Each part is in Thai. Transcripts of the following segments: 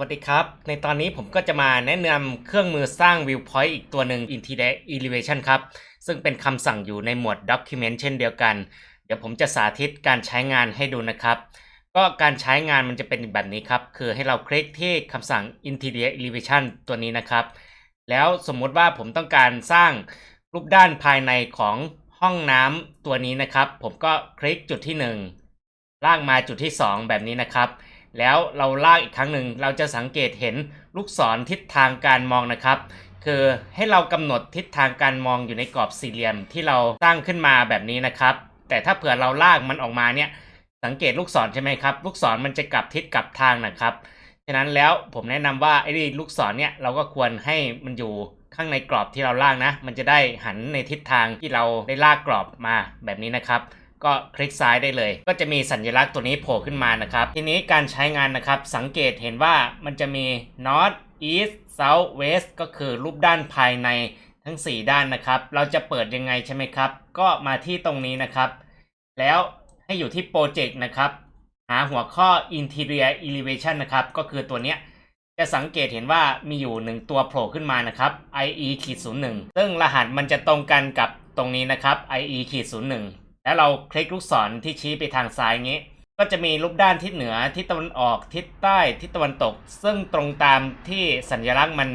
วัสดีครับ ในตอนนี้ผมก็จะมาแนะนำเครื่องมือสร้าง Viewpoint อีกตัวหนึ่ง Intelligent Elevation ครับ ซึ่งเป็นคำสั่งอยู่ในหมวด Document เช่นเดียวกัน เดี๋ยวผมจะสาธิตการใช้งานให้ดูนะครับ ก็การใช้งานมันจะเป็นแบบนี้ครับ คือให้เราคลิกที่คำสั่ง Interior Elevation ตัวนี้นะครับ แล้วสมมติว่าผมต้องการสร้างรูปด้านภายในของห้องน้ำตัวนี้นะครับ ผมก็คลิกจุดที่ 1 ลากมาจุดที่ 2 แบบนี้นะครับ แล้วเราลากอีกครั้งหนึ่งเราจะสังเกตเห็นลูกศรทิศทางการมองนะครับ คือให้เรากำหนดทิศทางการมองอยู่ในกรอบสี่เหลี่ยมที่เราสร้างขึ้นมาแบบนี้นะครับ แต่ถ้าเผื่อเราลากมันออกมาเนี่ยสังเกตลูกศรใช่ไหมครับ ลูกศรมันจะกลับทิศกลับทางนะครับฉะนั้นแล้วผมแนะนำว่าไอ้ลูกศรเนี่ยเราก็ควรให้มันอยู่ข้างในกรอบที่เราลากนะ มันจะได้หันในทิศทางที่เราได้ลากกรอบมาแบบนี้นะครับ ก็คลิกซ้ายได้เลย ก็จะมีสัญลักษณ์ตัวนี้โผล่ขึ้นมานะครับ ทีนี้การใช้งานนะครับ สังเกตเห็นว่ามันจะมี north east south west ก็คือรูปด้านภายในทั้ง 4 ด้านนะครับ เราจะเปิดยังไงใช่ไหมครับ ก็มาที่ตรงนี้นะครับ แล้วให้อยู่ที่โปรเจกต์นะครับ หาหัวข้อ interior elevation นะครับ ก็คือตัวเนี้ยจะสังเกตเห็นว่ามีอยู่ 1 ตัวโผล่ขึ้นมานะครับ IE ขีด01ซึ่งรหัสมันจะตรงกันกับตรงนี้นะครับ IE ขีด01 แล้วเราคลิกลูกศรที่ชี้ไปทางซ้ายงี้ ก็จะมีรูปด้านทิศเหนือทิศตะวันออกทิศใต้ทิศตะวันตก ซึ่งตรงตามที่สัญลักษณ์มัน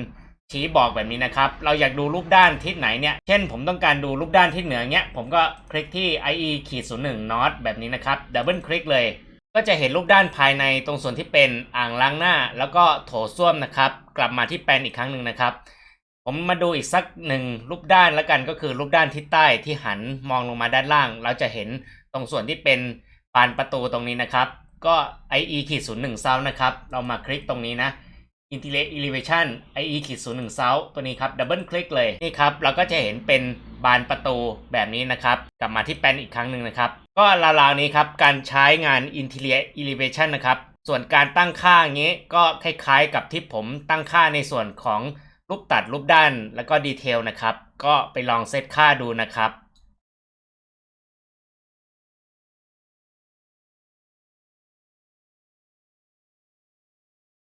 ชี้บอกแบบนี้นะครับ เราอยากดูรูปด้านทิศไหนเนี่ย เช่นผมต้องการดูรูปด้านทิศเหนือเนี้ย ผมก็คลิกที่ IE ขีด01 North แบบนี้นะครับ ดับเบิลคลิกเลย ก็จะเห็นรูปด้านภายในตรงส่วนที่เป็นอ่างล้างหน้า แล้วก็โถส้วมนะครับ กลับมาที่แปลนอีกครั้งหนึ่งนะครับ ผมมาดูอีกสักหนึ่งรูปด้านแล้วกันก็คือรูปด้านทิศใต้ที่หันมองลงมาด้านล่าง เราจะเห็นตรงส่วนที่เป็นบานประตูตรงนี้นะครับ ก็ IE ขีดศูนย์หนึ่งเซานะครับ เรามาคลิกตรงนี้นะ Interior Elevation IE ขีดศูนย์หนึ่งเซาตัวนี้ครับดับเบิลคลิกเลยนี่ครับ เราก็จะเห็นเป็นบานประตูแบบนี้นะครับ กลับมาที่แปลนอีกครั้งหนึ่งนะครับ ก็ราวๆนี้ครับ การใช้งาน Interior Elevation นะครับ ส่วนการตั้งค่าอย่างนี้ก็คล้ายๆ กับที่ผมตั้งค่าในส่วนของ รูปตัดรูปด้านแล้วก็ดีเทลนะครับ ก็ไปลองเซตค่าดูนะครับ